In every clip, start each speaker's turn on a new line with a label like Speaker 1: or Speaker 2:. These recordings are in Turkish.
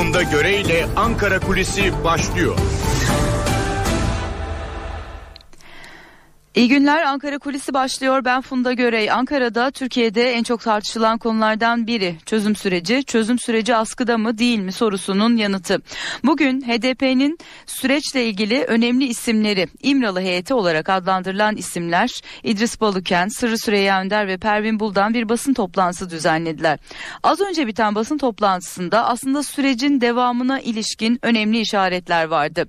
Speaker 1: Funda Göre ile Ankara Kulisi başlıyor.
Speaker 2: İyi günler Ankara Kulisi başlıyor. Ben Funda Görey. Ankara'da Türkiye'de en çok tartışılan konulardan biri çözüm süreci. Çözüm süreci askıda mı değil mi sorusunun yanıtı. Bugün HDP'nin süreçle ilgili önemli isimleri İmralı heyeti olarak adlandırılan isimler İdris Balıken, Sırrı Süreyya Önder ve Pervin Buldan bir basın toplantısı düzenlediler. Az önce biten basın toplantısında aslında sürecin devamına ilişkin önemli işaretler vardı.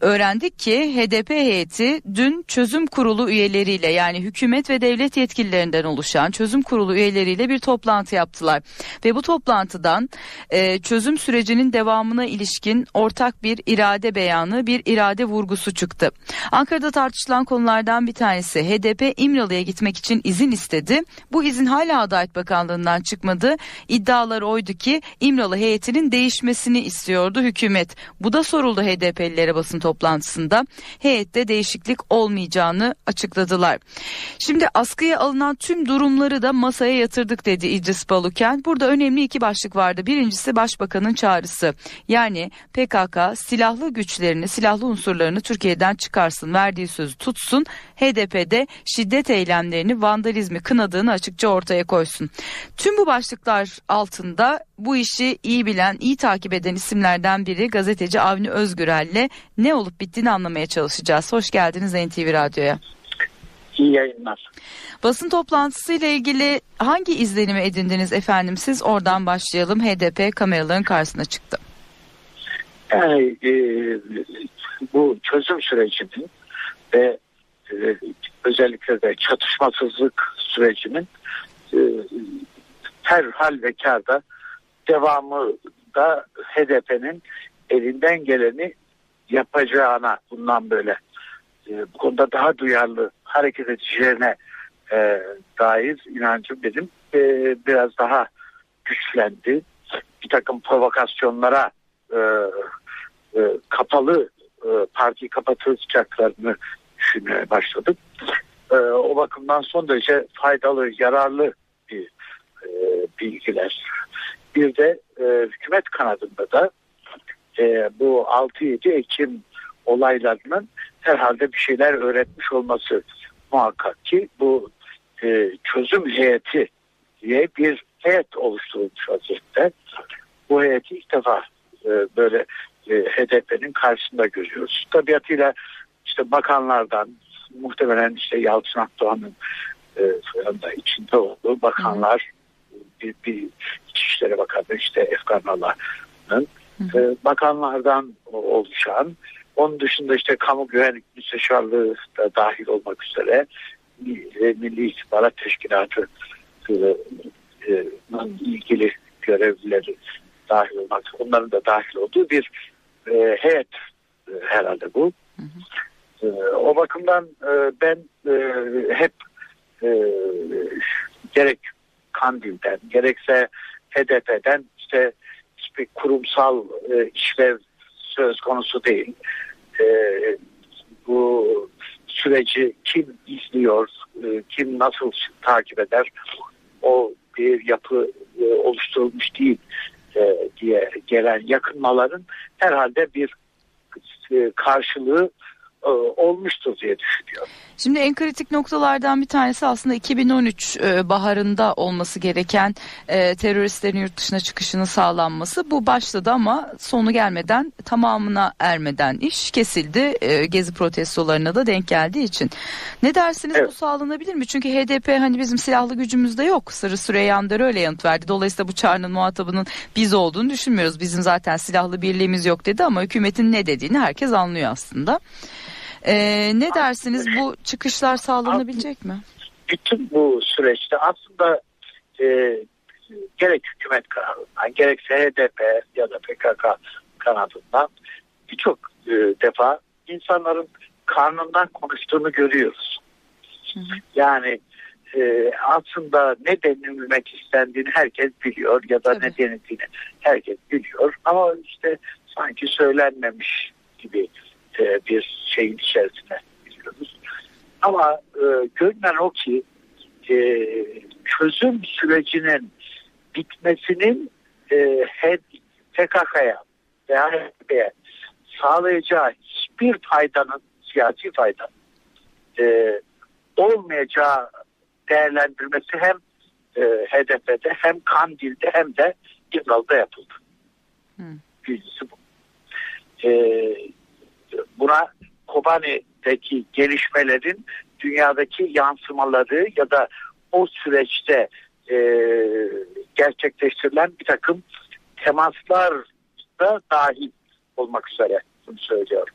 Speaker 2: Öğrendik ki HDP heyeti dün çözüm kurulu kurulu üyeleriyle yani hükümet ve devlet yetkililerinden oluşan çözüm kurulu üyeleriyle bir toplantı yaptılar. Ve bu toplantıdan e, çözüm sürecinin devamına ilişkin ortak bir irade beyanı, bir irade vurgusu çıktı. Ankara'da tartışılan konulardan bir tanesi HDP İmralı'ya gitmek için izin istedi. Bu izin hala Adalet Bakanlığı'ndan çıkmadı. İddialar oydu ki İmralı heyetinin değişmesini istiyordu hükümet. Bu da soruldu HDP'lilere basın toplantısında. Heyette değişiklik olmayacağını açıkladılar. Şimdi askıya alınan tüm durumları da masaya yatırdık dedi İdris Baluken. Burada önemli iki başlık vardı. Birincisi başbakanın çağrısı. Yani PKK silahlı güçlerini, silahlı unsurlarını Türkiye'den çıkarsın, verdiği sözü tutsun. HDP'de şiddet eylemlerini, vandalizmi kınadığını açıkça ortaya koysun. Tüm bu başlıklar altında bu işi iyi bilen, iyi takip eden isimlerden biri gazeteci Avni Özgürel'le ne olup bittiğini anlamaya çalışacağız. Hoş geldiniz NTV Radyo'ya.
Speaker 3: İyi yayınlar.
Speaker 2: Basın toplantısı ile ilgili hangi izlenimi edindiniz efendim? Siz oradan başlayalım. HDP kameraların karşısına çıktı.
Speaker 3: Yani e, bu çözüm sürecinin ve e, özellikle de çatışmasızlık sürecinin e, her hal ve karda devamı da HDP'nin elinden geleni yapacağına bundan böyle e, bu konuda daha duyarlı hareket edicilerine e, dair inancım benim e, biraz daha güçlendi. Bir takım provokasyonlara e, e, kapalı e, parti kapatacaklarını düşünmeye başladım. E, o bakımdan son derece faydalı, yararlı bir e, bilgiler. Bir de e, hükümet kanadında da e, bu 6-7 Ekim olaylarının herhalde bir şeyler öğretmiş olması muhakkak ki bu e, çözüm heyeti diye bir heyet oluşturulmuş vaziyette. Bu heyeti ilk defa e, böyle e, HDP'nin karşısında görüyoruz. Tabiatıyla işte bakanlardan muhtemelen işte Yalçın Akdoğan'ın e, da içinde olduğu bakanlar bir, bir İçişleri Bakanı işte Efkan Allah'ın e, bakanlardan oluşan onun dışında işte kamu güvenlik müsteşarlığı da dahil olmak üzere Milli İstihbarat Teşkilatı e, ilgili görevlileri dahil olmak onların da dahil olduğu bir e, heyet e, herhalde bu. Hı hı. E, o bakımdan e, ben e, hep e, gerek Kandil'den gerekse HDP'den işte, işte kurumsal e, işlev söz konusu değil e, bu süreci kim izliyor, e, kim nasıl takip eder o bir yapı e, oluşturulmuş değil e, diye gelen yakınmaların herhalde bir e, karşılığı e, olmuştur diye düşünüyorum.
Speaker 2: Şimdi en kritik noktalardan bir tanesi aslında 2013 e, baharında olması gereken e, teröristlerin yurt dışına çıkışının sağlanması. Bu başladı ama sonu gelmeden tamamına ermeden iş kesildi. Gezi protestolarına da denk geldiği için. Ne dersiniz evet. bu sağlanabilir mi? Çünkü HDP hani bizim silahlı gücümüzde yok. Sırrı Süreyya Önder öyle yanıt verdi. Dolayısıyla bu çağrının muhatabının biz olduğunu düşünmüyoruz. Bizim zaten silahlı birliğimiz yok dedi ama hükümetin ne dediğini herkes anlıyor aslında. Ee, ne dersiniz bu çıkışlar sağlanabilecek mi?
Speaker 3: Bütün bu süreçte aslında e, gerek hükümet kanadından gerekse HDP ya da PKK kanadından birçok e, defa insanların karnından konuştuğunu görüyoruz. Hı. Yani e, aslında ne denilmek istendiğini herkes biliyor ya da Tabii. ne denildiğini herkes biliyor ama işte sanki söylenmemiş gibi e, bir şeyin içerisine giriyoruz. Ama e, görünen o ki e, çözüm sürecinin bitmesinin e, PKK'ya veya HDP'ye sağlayacağı hiçbir faydanın siyasi faydanın e, olmayacağı değerlendirmesi hem e, HDP'de hem Kandil'de hem de İmralı'da yapıldı.
Speaker 2: Hı.
Speaker 3: Birincisi bu. E, buna Kobani'deki gelişmelerin dünyadaki yansımaları ya da o süreçte e, gerçekleştirilen bir takım temaslar da dahil olmak üzere bunu söylüyorum.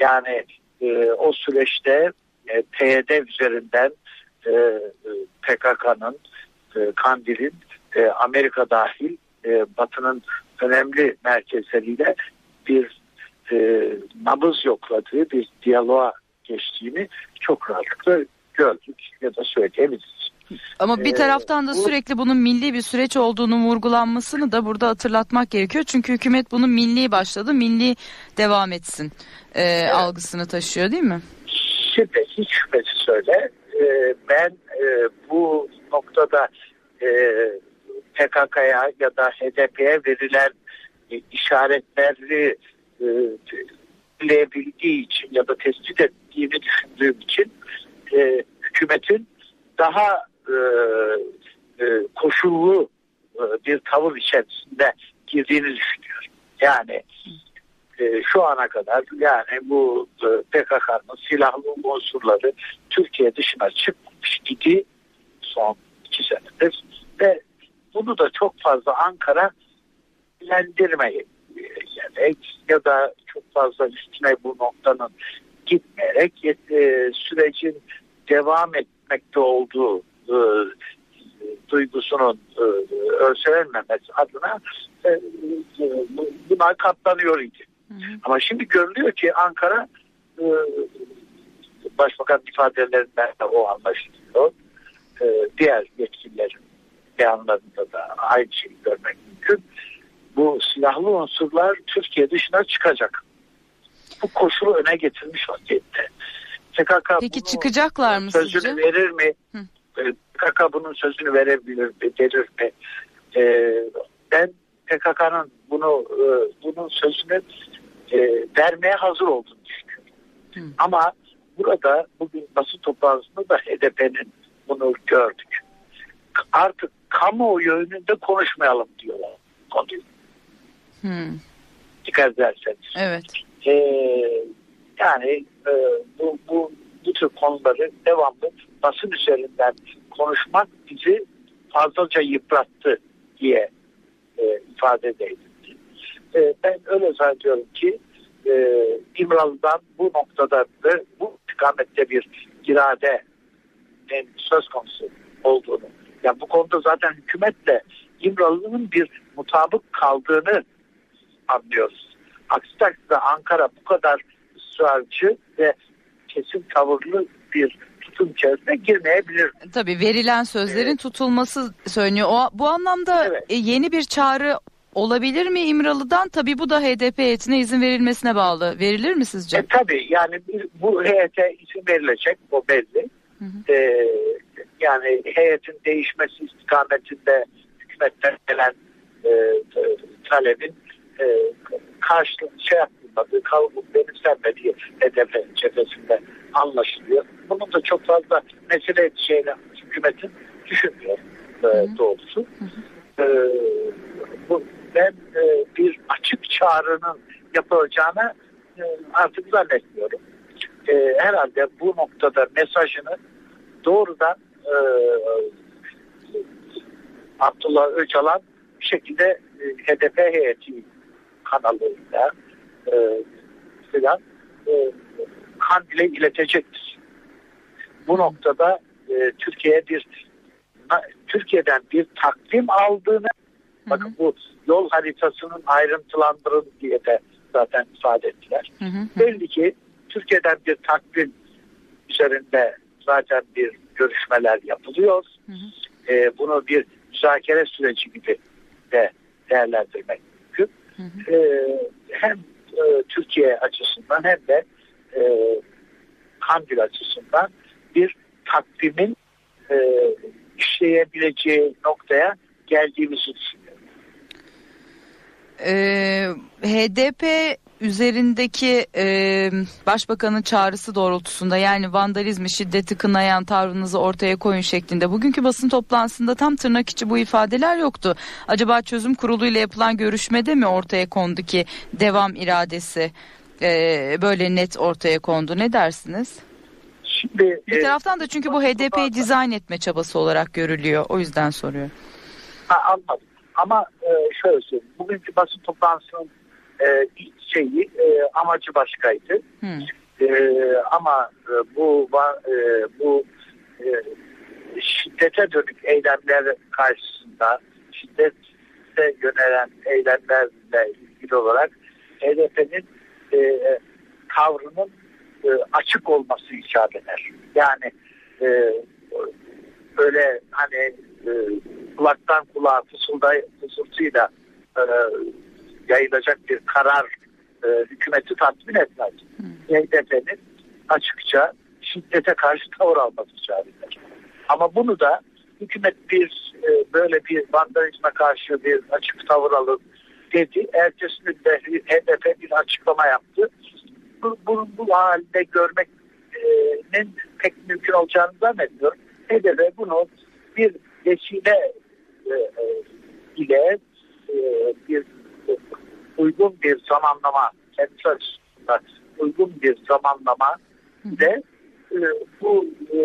Speaker 3: Yani e, o süreçte e, PYD üzerinden e, PKK'nın, e, Kandil'in, e, Amerika dahil e, Batı'nın önemli merkezleriyle bir e, nabız yokladığı bir diyaloğa geçtiğini çok rahatlıkla gördük ya da söyleyebiliriz.
Speaker 2: Ama bir
Speaker 3: Ee,
Speaker 2: taraftan da sürekli bunun milli bir süreç olduğunu vurgulanmasını da burada hatırlatmak gerekiyor. Çünkü hükümet bunu milli başladı, milli devam etsin e, algısını taşıyor değil mi?
Speaker 3: Şimdi hiç şüphesiz söyle e, ben e, bu noktada e, PKK'ya ya da HDP'ye verilen e, işaretleri e, için ya da tespit ettiğini düşündüğüm için e, hükümetin daha e, e, koşullu e, bir tavır içerisinde girdiğini düşünüyorum. Yani e, şu ana kadar yani bu e, PKK'nın silahlı unsurları Türkiye dışına çıkmış idi son iki senedir ve bunu da çok fazla Ankara bilendirmeyi yani ya da çok fazla üstüne bu noktanın gitmeyerek e, sürecin devam etmekte olduğu e, duygusunun e, örselenmemesi adına e, e, buna katlanıyor idi. Ama şimdi görülüyor ki Ankara e, Başbakan ifadelerinden de o anlaşılıyor. E, diğer yetkililerin beyanlarında da aynı şeyi görmek mümkün. Bu silahlı unsurlar Türkiye dışına çıkacak. Bu koşulu öne getirmiş vaziyette. PKK
Speaker 2: Peki çıkacaklar mı
Speaker 3: sözünü
Speaker 2: sizce?
Speaker 3: verir mi?
Speaker 2: Hı.
Speaker 3: PKK bunun sözünü verebilir mi? Verir mi? E, ben PKK'nın bunu e, bunun sözünü e, vermeye hazır olduğunu düşünüyorum.
Speaker 2: Hı.
Speaker 3: Ama burada bugün basın toplantısında da HDP'nin bunu gördük. Artık kamuoyu önünde konuşmayalım diyorlar. Konuyu.
Speaker 2: Hmm,
Speaker 3: Dikkat ederseniz.
Speaker 2: evet.
Speaker 3: Ee, yani e, bu, bu, bu tür konuları devamlı basın üzerinden konuşmak bizi fazlaca yıprattı diye e, ifade edildi. E, ben öyle zannediyorum ki e, İmralı'dan bu noktada ve bu istikamette bir irade söz konusu olduğunu yani bu konuda zaten hükümetle İmralı'nın bir mutabık kaldığını anlıyoruz. Aksi takdirde Ankara bu kadar ısrarcı ve kesin tavırlı bir tutum içerisine girmeyebilir.
Speaker 2: Tabii verilen sözlerin
Speaker 3: Evet.
Speaker 2: tutulması söyleniyor. O, bu anlamda
Speaker 3: Evet.
Speaker 2: e, yeni bir çağrı olabilir mi İmralı'dan? Tabii bu da HDP heyetine izin verilmesine bağlı. Verilir mi sizce?
Speaker 3: E tabii yani bu heyete isim verilecek o belli.
Speaker 2: Hı
Speaker 3: E, yani heyetin değişmesi istikametinde hükümetten gelen e, talebin e, karşılık şey yapılmadığı, kabul benimsenmediği HDP cephesinde anlaşılıyor. Bunun da çok fazla mesele edeceğini hükümetin düşünmüyor e, doğrusu. E, bu, ben e, bir açık çağrının yapılacağını e, artık zannetmiyorum. E, herhalde bu noktada mesajını doğrudan e, Abdullah Öcalan bir şekilde e, HDP heyeti kanalıyla e, filan e, Kandil'e iletecektir. Bu noktada e, Türkiye'ye bir Türkiye'den bir takvim aldığını bakın bu yol haritasının ayrıntılandırın diye de zaten ifade ettiler.
Speaker 2: Hı hı.
Speaker 3: Belli ki Türkiye'den bir takvim üzerinde zaten bir görüşmeler yapılıyor.
Speaker 2: Hı hı.
Speaker 3: Ee, bunu bir müzakere süreci gibi de değerlendirmek.
Speaker 2: Hı hı.
Speaker 3: Ee, hem e, Türkiye açısından hem de e, Kandil açısından bir takvimin e, işleyebileceği noktaya geldiğimizi düşünüyorum.
Speaker 2: e, HDP üzerindeki e, başbakanın çağrısı doğrultusunda yani vandalizmi şiddeti kınayan tavrınızı ortaya koyun şeklinde bugünkü basın toplantısında tam tırnak içi bu ifadeler yoktu. Acaba çözüm kuruluyla yapılan görüşmede mi ortaya kondu ki devam iradesi e, böyle net ortaya kondu ne dersiniz?
Speaker 3: Şimdi
Speaker 2: Bir taraftan da çünkü bu HDP'yi dizayn etme çabası olarak görülüyor. O yüzden soruyorum.
Speaker 3: Ha, anladım. Ama e, şöyle söyleyeyim. Bugünkü basın toplantısının e, ilk şeyi e, amacı başkaydı.
Speaker 2: Hı.
Speaker 3: E, ama e, bu e, bu e, şiddete dönük eylemler karşısında şiddete yönelen eylemlerle ilgili olarak HDP'nin e, tavrının e, açık olması icap eder. Yani e, böyle hani e, kulaktan kulağa fısılday, fısıltıyla e, yayılacak bir karar e, hükümeti tatmin etmez. HDP'nin açıkça şiddete karşı tavır alması eder. Ama bunu da hükümet bir e, böyle bir vandalizme karşı bir açık tavır alın dedi. Ertesi gün de HDP bir açıklama yaptı. Bu, bunu bu halde görmenin pek mümkün olacağını zannetmiyorum. HDP bunu bir vesile e, e, ile e, bir e, uygun bir zamanlama kendisi açısından uygun bir zamanlama ile e, bu e,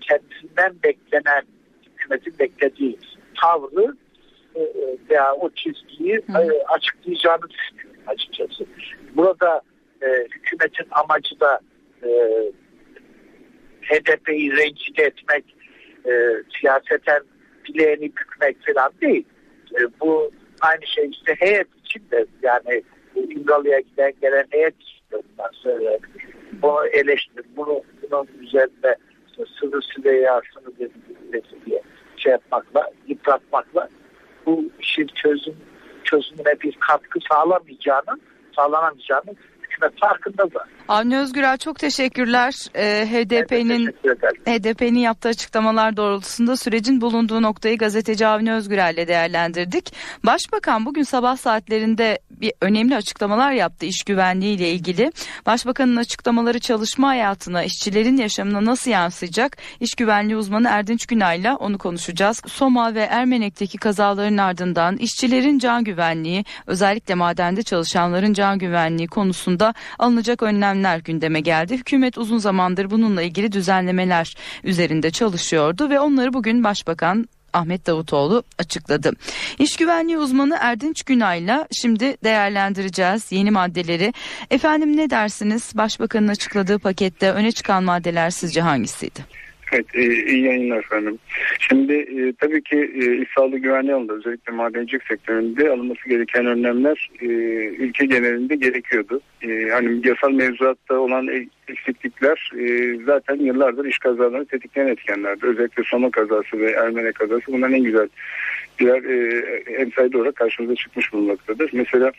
Speaker 3: kendisinden beklenen hükümetin beklediği tavrı e, veya o çizgiyi e, açıklayacağını düşünüyorum açıkçası. Burada e, hükümetin amacı da e, HDP'yi rencide etmek, e, siyaseten bileğini bükmek falan değil. E, bu aynı şey işte heyet için de yani İmralı'ya giden gelen de bunlar söyleyebilir. Bunu eleştir, bunu bunun üzerinde işte sıvı süreyasını diye şey yapmakla, yıpratmakla bu işin çözüm çözümüne bir katkı sağlamayacağını, sağlanamayacağını hükümet farkında da.
Speaker 2: Avni Özgürel çok teşekkürler. Ee, HDP'nin
Speaker 3: Teşekkür.
Speaker 2: HDP'nin yaptığı açıklamalar doğrultusunda sürecin bulunduğu noktayı gazeteci Avni Özgürel'le değerlendirdik. Başbakan bugün sabah saatlerinde bir önemli açıklamalar yaptı iş güvenliği ile ilgili. Başbakanın açıklamaları çalışma hayatına, işçilerin yaşamına nasıl yansıyacak? İş güvenliği uzmanı Erdinç Günay'la onu konuşacağız. Soma ve Ermenek'teki kazaların ardından işçilerin can güvenliği, özellikle madende çalışanların can güvenliği konusunda alınacak önlemler gündeme geldi. Hükümet uzun zamandır bununla ilgili düzenlemeler üzerinde çalışıyordu ve onları bugün Başbakan Ahmet Davutoğlu açıkladı. İş güvenliği uzmanı Erdinç Günay'la şimdi değerlendireceğiz yeni maddeleri. Efendim ne dersiniz? Başbakanın açıkladığı pakette öne çıkan maddeler sizce hangisiydi?
Speaker 4: Evet, e, iyi yayınlar efendim. Şimdi e, tabii ki e, iş sağlığı güvenliği alanında özellikle madencilik sektöründe alınması gereken önlemler e, ülke genelinde gerekiyordu. E, hani yasal mevzuatta olan e- eksiklikler e, zaten yıllardır iş kazalarını tetikleyen etkenlerdi. Özellikle Soma kazası ve Ermene kazası bunların en güzel birer e, emsayda olarak karşımıza çıkmış bulunmaktadır. Mesela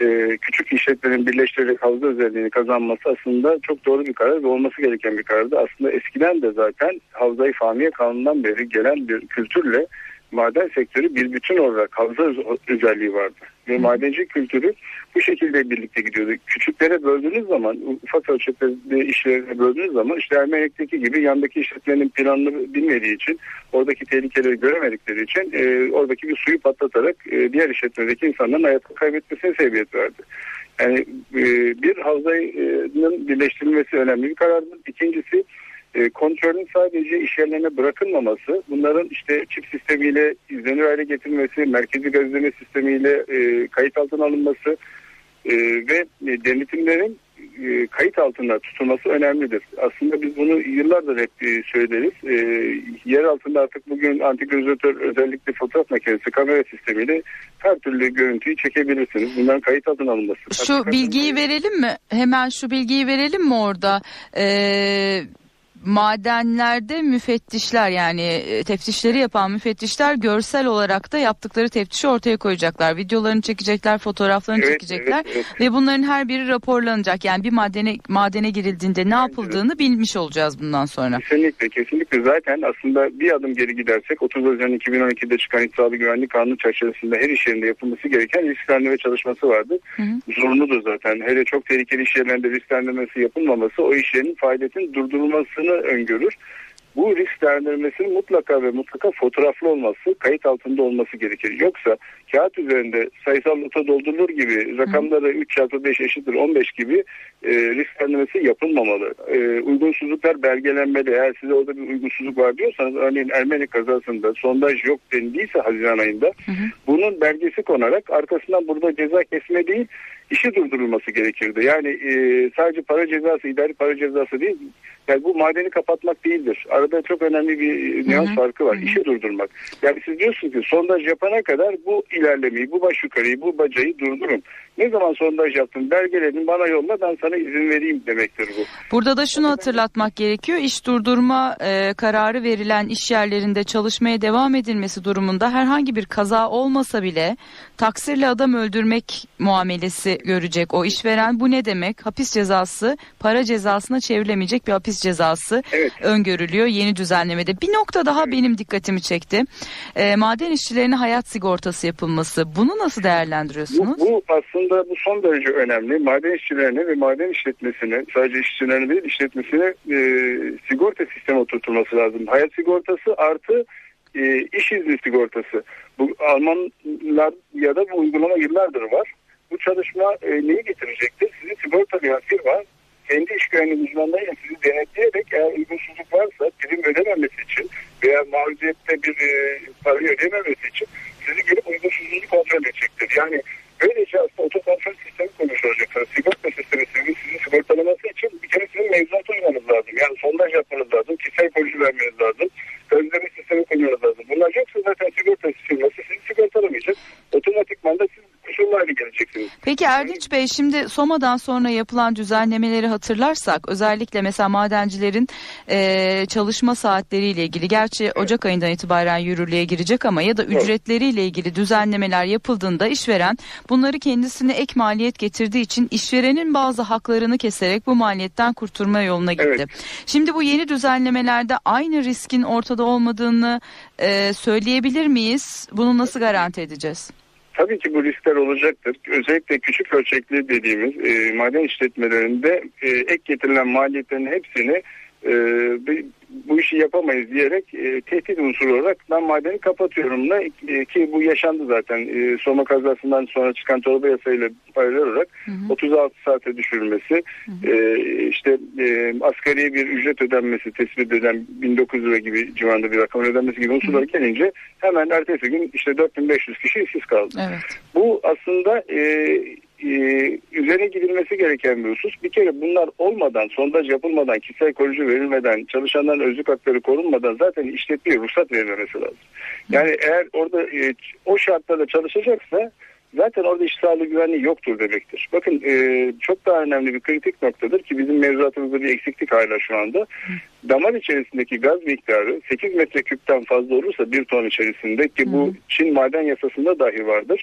Speaker 4: e, küçük işletmenin birleştirerek havza özelliğini kazanması aslında çok doğru bir karar ve olması gereken bir karardı. Aslında eskiden de zaten havzayı fahmiye kanundan beri gelen bir kültürle maden sektörü bir bütün olarak havza öz- özelliği vardı. Ve madenci kültürü bu şekilde birlikte gidiyordu. Küçüklere böldüğünüz zaman, ufak ölçekli işlerine böldüğünüz zaman işte Ermenek'teki gibi yandaki işletmenin planını bilmediği için, oradaki tehlikeleri göremedikleri için e, oradaki bir suyu patlatarak e, diğer işletmedeki insanların hayatını kaybetmesine sebebiyet verdi. Yani e, bir havzanın birleştirilmesi önemli bir karardır. İkincisi e, kontrolün sadece iş yerlerine bırakılmaması, bunların işte çip sistemiyle izlenir hale getirilmesi, merkezi gözleme sistemiyle e, kayıt altına alınması e, ve denetimlerin kayıt altında tutulması önemlidir. Aslında biz bunu yıllardır hep söyleriz. Yer altında artık bugün antigravizatör özellikle fotoğraf makinesi kamera sistemiyle her türlü görüntüyü çekebilirsiniz. Bunların kayıt altına alınması.
Speaker 2: Şu bilgiyi verelim mi? Hemen şu bilgiyi verelim mi orada? Ee, madenlerde müfettişler yani e, teftişleri yapan müfettişler görsel olarak da yaptıkları teftişi ortaya koyacaklar. Videolarını çekecekler, fotoğraflarını
Speaker 4: Evet,
Speaker 2: çekecekler
Speaker 4: evet, evet.
Speaker 2: ve bunların her biri raporlanacak. Yani bir madene madene girildiğinde ne yapıldığını bilmiş olacağız bundan sonra.
Speaker 4: Kesinlikle kesinlikle zaten aslında bir adım geri gidersek 30 Haziran 2012'de çıkan İktisadi Güvenlik Kanunu çerçevesinde her iş yerinde yapılması gereken risklendirme çalışması vardı.
Speaker 2: Hı hı.
Speaker 4: Zorunludur zaten. Hele çok tehlikeli iş yerlerinde risklendirmesi yapılmaması o iş yerinin faaliyetinin durdurulmasını öngörür. Bu risk değerlendirmesinin mutlaka ve mutlaka fotoğraflı olması, kayıt altında olması gerekir. Yoksa kağıt üzerinde sayısal nota doldurulur gibi rakamları 3 çarpı 5 eşittir 15 gibi e, risk değerlendirmesi yapılmamalı. E, uygunsuzluklar belgelenmeli. Eğer size orada bir uygunsuzluk var diyorsanız örneğin Ermeni kazasında sondaj yok denildiyse Haziran ayında
Speaker 2: Hı hı.
Speaker 4: bunun belgesi konarak arkasından burada ceza kesme değil işi durdurulması gerekirdi. Yani e, sadece para cezası, idari para cezası değil. Yani bu madeni kapatmak değildir. Arada çok önemli bir nüans
Speaker 2: Hı hı.
Speaker 4: farkı var. İşi durdurmak. Yani siz diyorsunuz ki sondaj yapana kadar bu ilerlemeyi, bu baş yukarıyı, bu bacayı durdurun. Ne zaman sondaj yaptın, belgeledin, bana yolla ben sana izin vereyim demektir bu.
Speaker 2: Burada da şunu hatırlatmak gerekiyor. İş durdurma e, kararı verilen iş yerlerinde çalışmaya devam edilmesi durumunda herhangi bir kaza olmasa bile taksirle adam öldürmek muamelesi görecek o işveren. Bu ne demek? Hapis cezası para cezasına çevrilemeyecek bir hapis cezası
Speaker 4: Evet.
Speaker 2: öngörülüyor yeni düzenlemede. Bir nokta daha benim dikkatimi çekti. E, maden işçilerine hayat sigortası yapılması. Bunu nasıl
Speaker 4: Bu,
Speaker 2: değerlendiriyorsunuz?
Speaker 4: bu aslında bu son derece önemli. Maden işçilerine ve maden işletmesine sadece işçilerine değil işletmesine e, sigorta sistemi oturtulması lazım. Hayat sigortası artı e, iş izni sigortası. Bu Almanlar ya da bu uygulama yıllardır var. Bu çalışma e, neyi getirecektir? Sizi sigortalayan firma kendi iş güvenliği uzmanlarıyla sizi denetleyerek eğer uygunsuzluk varsa prim ödememesi için veya maruziyette bir e, parayı ödememesi için sizi gelip uygunsuzluğunu kontrol edecektir. Yani böylece aslında otokontrol sistemi kurmuş olacaksınız. Sigorta sistemi sizi, sizi sigortalaması için bir kere sizin mevzuata uymanız lazım. Yani sondaj yapmanız lazım, kişisel koruyucu vermeniz lazım, özleme sistemi kurmanız lazım. Bunlar yoksa zaten sigorta firması sizi sigortalamayacak. Otomatikman da siz kusurlu hale geleceksiniz.
Speaker 2: Peki Erdinç Bey şimdi Soma'dan sonra yapılan düzenlemeleri hatırlarsak özellikle mesela madencilerin e, çalışma saatleriyle ilgili gerçi Ocak ayından itibaren yürürlüğe girecek ama ya da
Speaker 4: Evet.
Speaker 2: ücretleriyle ilgili düzenlemeler yapıldığında işveren bunları kendisine ek maliyet getirdiği için işverenin bazı haklarını keserek bu maliyetten kurtulma yoluna gitti.
Speaker 4: Evet.
Speaker 2: Şimdi bu yeni düzenlemelerde aynı riskin ortada olmadığını e, söyleyebilir miyiz? Bunu nasıl garanti edeceğiz?
Speaker 4: Tabii ki bu riskler olacaktır. Özellikle küçük ölçekli dediğimiz e, maden işletmelerinde e, ek getirilen maliyetlerin hepsini e, bu işi yapamayız diyerek e, tehdit unsuru olarak ben madeni kapatıyorum da e, ki bu yaşandı zaten. E, Soma kazasından sonra çıkan torba yasayla paralel olarak 36 saate düşürülmesi, e, işte e, asgari bir ücret ödenmesi, tespit edilen 1900 lira gibi civarında bir rakam ödenmesi gibi unsurlar gelince hemen ertesi gün işte 4500 kişi işsiz kaldı.
Speaker 2: Evet.
Speaker 4: Bu aslında e, e, üzerine gidilmesi gereken bir husus. Bir kere bunlar olmadan, sondaj yapılmadan, kişisel koruyucu verilmeden, çalışanların özlük hakları korunmadan zaten işletmeye ruhsat verilmemesi lazım. Yani eğer orada e, o şartlarda çalışacaksa zaten orada iş sağlığı güvenliği yoktur demektir. Bakın e, çok daha önemli bir kritik noktadır ki bizim mevzuatımızda bir eksiklik hala şu anda. Damar içerisindeki gaz miktarı 8 metreküpten fazla olursa bir ton içerisinde ki bu Çin maden yasasında dahi vardır.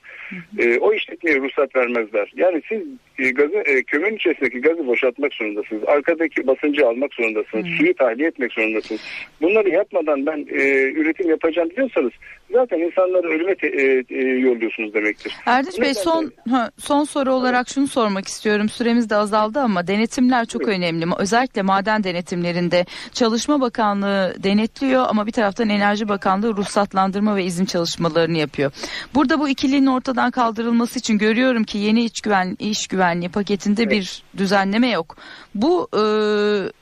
Speaker 4: E, o işletmeye ruhsat vermezler. Yani siz e, gazı, e, kömürün içerisindeki gazı boşaltmak zorundasınız. Arkadaki basıncı almak zorundasınız. Suyu tahliye etmek zorundasınız. Bunları yapmadan ben e, üretim yapacağım diyorsanız zaten insanları ölüme te, e, e, yolluyorsunuz demektir.
Speaker 2: Erdinç Bey son ha, son soru olarak şunu sormak istiyorum. Süremiz de azaldı ama denetimler çok önemli. Özellikle maden denetimlerinde Çalışma Bakanlığı denetliyor ama bir taraftan Enerji Bakanlığı ruhsatlandırma ve izin çalışmalarını yapıyor. Burada bu ikiliğin ortadan kaldırılması için görüyorum ki yeni iç güven iş güvenliği paketinde bir düzenleme yok. Bu e,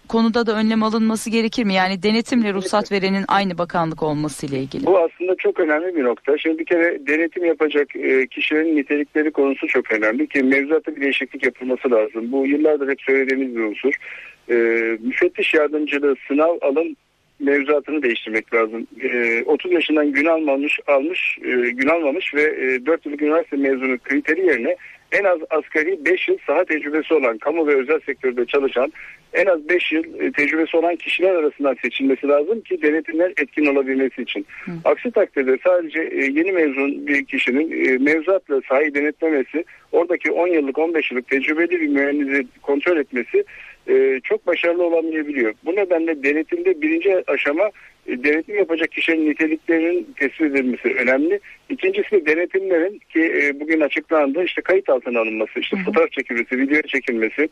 Speaker 2: konuda da önlem alınması gerekir mi? Yani denetimle ruhsat verenin aynı bakanlık olması ile ilgili.
Speaker 4: Bu aslında çok önemli bir nokta. Şimdi bir kere denetim yapacak e, kişilerin nitelikleri konusu çok önemli ki mevzuatta bir değişiklik yapılması lazım. Bu yıllardır hep söylediğimiz bir unsur. E, müfettiş yardımcılığı sınav alım mevzuatını değiştirmek lazım. E, 30 yaşından gün almamış almış e, gün almamış ve e, 4 yıllık üniversite mezunu kriteri yerine en az asgari 5 yıl saha tecrübesi olan kamu ve özel sektörde çalışan en az 5 yıl e, tecrübesi olan kişiler arasından seçilmesi lazım ki denetimler etkin olabilmesi için. Aksi takdirde sadece e, yeni mezun bir kişinin e, mevzuatla sahayı denetlemesi, oradaki 10 yıllık 15 yıllık tecrübeli bir mühendisi kontrol etmesi e, çok başarılı olamayabiliyor. Bu nedenle denetimde birinci aşama e, denetim yapacak kişinin niteliklerinin tespit edilmesi önemli. İkincisi de denetimlerin ki e, bugün açıklandı işte kayıt altına alınması, işte fotoğraf çekilmesi, video çekilmesi,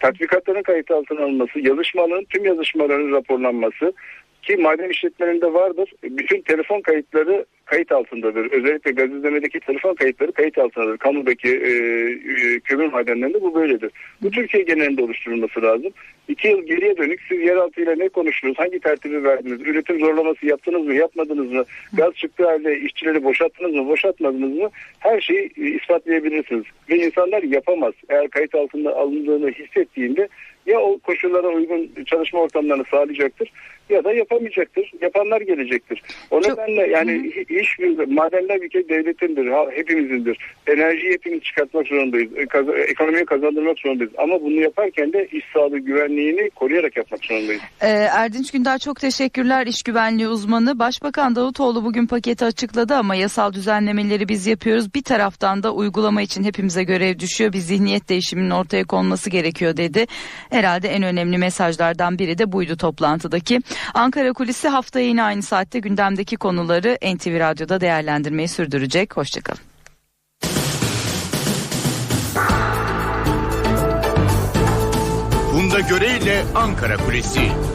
Speaker 4: tatbikatların kayıt altına alınması, yazışmaların tüm yazışmaların raporlanması ki maden işletmelerinde vardır. Bütün telefon kayıtları kayıt altındadır. Özellikle gaz izlemedeki telefon kayıtları kayıt altındadır. Kamudaki e, e, kömür madenlerinde bu böyledir. Bu Türkiye genelinde oluşturulması lazım. İki yıl geriye dönük siz yeraltı ile ne konuştunuz? Hangi tertibi verdiniz? Üretim zorlaması yaptınız mı? Yapmadınız mı? Gaz çıktığı halde işçileri boşalttınız mı? Boşaltmadınız mı? Her şeyi e, ispatlayabilirsiniz. Ve insanlar yapamaz. Eğer kayıt altında alındığını hissettiğinde ya o koşullara uygun çalışma ortamlarını sağlayacaktır ya da yapamayacaktır. Yapanlar gelecektir. O
Speaker 2: Çok-
Speaker 4: nedenle yani hiçbir madenler bir kere devletindir, hepimizindir. Enerjiyi hepimiz çıkartmak zorundayız. E, ekonomiyi kazandırmak zorundayız. Ama bunu yaparken de iş sağlığı güvenliğini koruyarak yapmak zorundayız.
Speaker 2: Ee, Erdinç Gündar çok teşekkürler iş güvenliği uzmanı. Başbakan Davutoğlu bugün paketi açıkladı ama yasal düzenlemeleri biz yapıyoruz. Bir taraftan da uygulama için hepimize görev düşüyor. Bir zihniyet değişiminin ortaya konması gerekiyor dedi. Herhalde en önemli mesajlardan biri de buydu toplantıdaki. Ankara Kulisi haftaya yine aynı saatte gündemdeki konuları NTV Radyo'da değerlendirmeyi sürdürecek. Hoşçakalın.
Speaker 1: Funda Göre Ankara Kulisi.